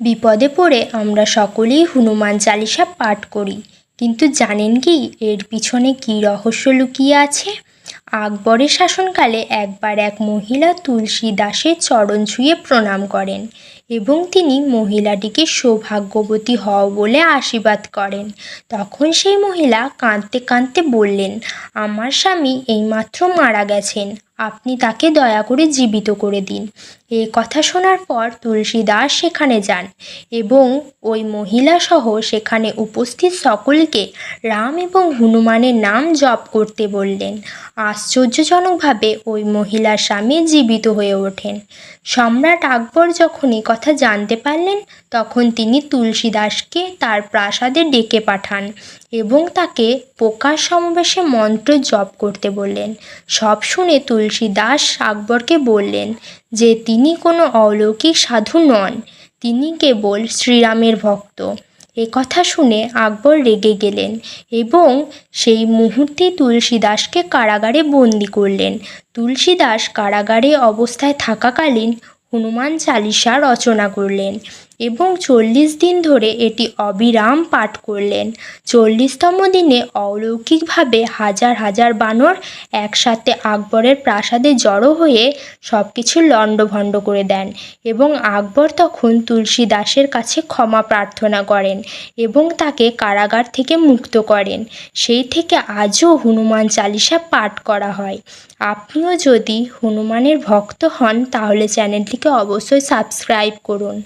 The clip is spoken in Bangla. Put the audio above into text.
বিপদে পড়ে আমরা সকলেই হনুমান চালিসা পাঠ করি। কিন্তু জানেন কি, এর পিছনে কি রহস্য লুকিয়ে আছে? আকবরের শাসনকালে একবার এক মহিলা তুলসী দাসের চরণ ছুঁয়ে প্রণাম করেন। এবং তিনি মহিলাটিকে সৌভাগ্যবতী হও বলে আশীর্বাদ করেন। তখন সেই মহিলা কাঁদতে কাঁদতে বললেন, আমার স্বামী এইমাত্র মারা গেছেন, আপনি তাকে দয়া করে জীবিত করে দিন। এ কথা শোনার পর তুলসী দাস সেখানে যান এবং ওই মহিলাসহ সেখানে উপস্থিত সকলকে রাম এবং হনুমানের নাম জপ করতে বললেন। আশ্চর্যজনকভাবে ওই মহিলার স্বামী জীবিত হয়ে ওঠেন। সম্রাট আকবর যখন এই কথা জানতে পারলেন, তখন তিনি তুলসীদাসকে তার প্রাসাদে ডেকে পাঠান এবং তাকে প্রকাশ সমাবেশে মন্ত্র জপ করতে বললেন। সব শুনে তুলসী দাস আকবরকে বললেন যে, তিনি কোনো অলৌকিক সাধু নন, তিনি কেবল শ্রীরামের ভক্ত। এ কথা শুনে আকবর রেগে গেলেন এবং সেই মুহূর্তে তুলসীদাসকে কারাগারে বন্দি করলেন। তুলসীদাস কারাগারে অবস্থায় থাকাকালীন হনুমান চালিসা রচনা করলেন। এবং চল্লিশ দিন ধরে এটি অবিরাম পাঠ করলেন। চল্লিশতম দিনে অলৌকিকভাবে হাজার হাজার বানর একসাথে আকবরের প্রাসাদে জড়ো হয়ে সব কিছু লণ্ডভণ্ড করে দেন এবং আকবর তখন তুলসী দাসের কাছে ক্ষমা প্রার্থনা করেন এবং তাকে কারাগার থেকে মুক্ত করেন। সেই থেকে আজও হনুমান চালিসা পাঠ করা হয়। আপনিও যদি হনুমানের ভক্ত হন তাহলে চ্যানেলটিকে অবশ্যই সাবস্ক্রাইব করুন।